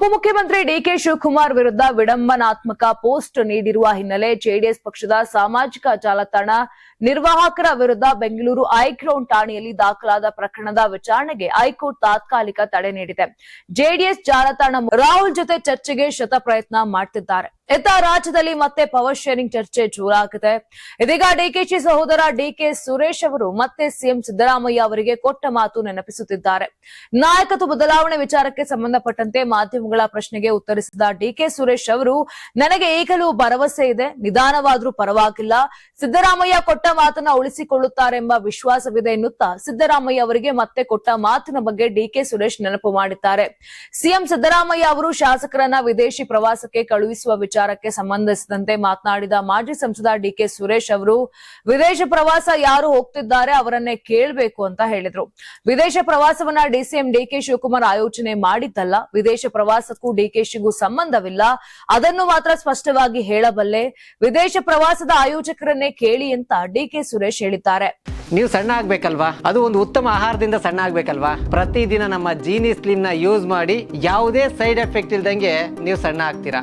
ಉಪಮುಖ್ಯಮಂತ್ರಿ ಡಿಕೆ ಶಿವಕುಮಾರ್ ವಿರುದ್ಧ ವಿಡಂಬನಾತ್ಮಕ ಪೋಸ್ಟ್ ನೀಡಿರುವ ಹಿನ್ನೆಲೆ ಜೆಡಿಎಸ್ ಪಕ್ಷದ ಸಾಮಾಜಿಕ ಜಾಲತಾಣ ನಿರ್ವಾಹಕರ ವಿರುದ್ಧ ಬೆಂಗಳೂರು ಹೈಕ್ರೌಂಡ್ ಠಾಣೆಯಲ್ಲಿ ದಾಖಲಾದ ಪ್ರಕರಣದ ವಿಚಾರಣೆಗೆ ಹೈಕೋರ್ಟ್ ತಾತ್ಕಾಲಿಕ ತಡೆ ನೀಡಿದೆ. ಜೆಡಿಎಸ್ ಜಾಲತಾಣ ರಾಹುಲ್ ಜೊತೆ ಚರ್ಚೆಗೆ ಶತ ಪ್ರಯತ್ನ ಮಾಡ್ತಿದ್ದಾರೆ. ಇತ್ತ ರಾಜ್ಯದಲ್ಲಿ ಮತ್ತೆ ಪವರ್ ಶೇರಿಂಗ್ ಚರ್ಚೆ ಜೋರಾಗಿದೆ. ಇದೀಗ ಡಿಕೆಶಿ ಸಹೋದರ ಡಿಕೆ ಸುರೇಶ್ ಅವರು ಮತ್ತೆ ಸಿಎಂ ಸಿದ್ದರಾಮಯ್ಯ ಅವರಿಗೆ ಕೊಟ್ಟ ಮಾತು ನೆನಪಿಸುತ್ತಿದ್ದಾರೆ. ನಾಯಕತ್ವ ಬದಲಾವಣೆ ವಿಚಾರಕ್ಕೆ ಸಂಬಂಧಪಟ್ಟಂತೆ ಮಾಧ್ಯಮಗಳ ಪ್ರಶ್ನೆಗೆ ಉತ್ತರಿಸಿದ ಡಿಕೆ ಸುರೇಶ್ ಅವರು, ನನಗೆ ಈಗಲೂ ಭರವಸೆ ಇದೆ, ನಿಧಾನವಾದರೂ ಪರವಾಗಿಲ್ಲ. ಸಿದ್ದರಾಮಯ್ಯ ಕೊಟ್ಟ ಮಾತನ್ನ ಉಳಿಸಿಕೊಳ್ಳುತ್ತಾರೆಂಬ ವಿಶ್ವಾಸವಿದೆ ಎನ್ನುತ್ತಾ ಸಿದ್ದರಾಮಯ್ಯ ಅವರಿಗೆ ಮತ್ತೆ ಕೊಟ್ಟ ಮಾತಿನ ಬಗ್ಗೆ ಡಿಕೆ ಸುರೇಶ್ ನೆನಪು ಮಾಡಿದ್ದಾರೆ. ಸಿಎಂ ಸಿದ್ದರಾಮಯ್ಯ ಅವರು ಶಾಸಕರನ್ನ ವಿದೇಶಿ ಪ್ರವಾಸಕ್ಕೆ ಕಳುಹಿಸುವ ವಿಚಾರಕ್ಕೆ ಸಂಬಂಧಿಸಿದಂತೆ ಮಾತನಾಡಿದ ಮಾಜಿ ಸಂಸದ ಡಿಕೆ ಸುರೇಶ್ ಅವರು, ವಿದೇಶ ಪ್ರವಾಸ ಯಾರು ಹೋಗ್ತಿದ್ದಾರೆ ಅವರನ್ನೇ ಕೇಳಬೇಕು ಅಂತ ಹೇಳಿದ್ರು. ವಿದೇಶ ಪ್ರವಾಸವನ್ನ ಡಿಸಿಎಂ ಡಿಕೆ ಶಿವಕುಮಾರ್ ಆಯೋಜನೆ ಮಾಡಿದ್ದಲ್ಲ, ವಿದೇಶ ಪ್ರವಾಸಕ್ಕೂ ಡಿಕೆಶಿಗೂ ಸಂಬಂಧವಿಲ್ಲ. ಅದನ್ನು ಮಾತ್ರ ಸ್ಪಷ್ಟವಾಗಿ ಹೇಳಬಲ್ಲೆ, ವಿದೇಶ ಪ್ರವಾಸದ ಆಯೋಜಕರನ್ನೇ ಕೇಳಿ ಅಂತ ಡಿಕೆ ಸುರೇಶ್ ಹೇಳಿದ್ದಾರೆ. ನೀವು ಸಣ್ಣ ಆಗ್ಬೇಕಲ್ವಾ? ಅದು ಒಂದು ಉತ್ತಮ ಆಹಾರದಿಂದ ಸಣ್ಣ ಆಗ್ಬೇಕಲ್ವಾ? ಪ್ರತಿದಿನ ನಮ್ಮ ಜೀನಿ ಸ್ಲಿಮ್ನ ಯೂಸ್ ಮಾಡಿ ಯಾವುದೇ ಸೈಡ್ ಎಫೆಕ್ಟ್ ಇಲ್ದಂಗೆ ನೀವು ಸಣ್ಣ ಆಗ್ತೀರಾ?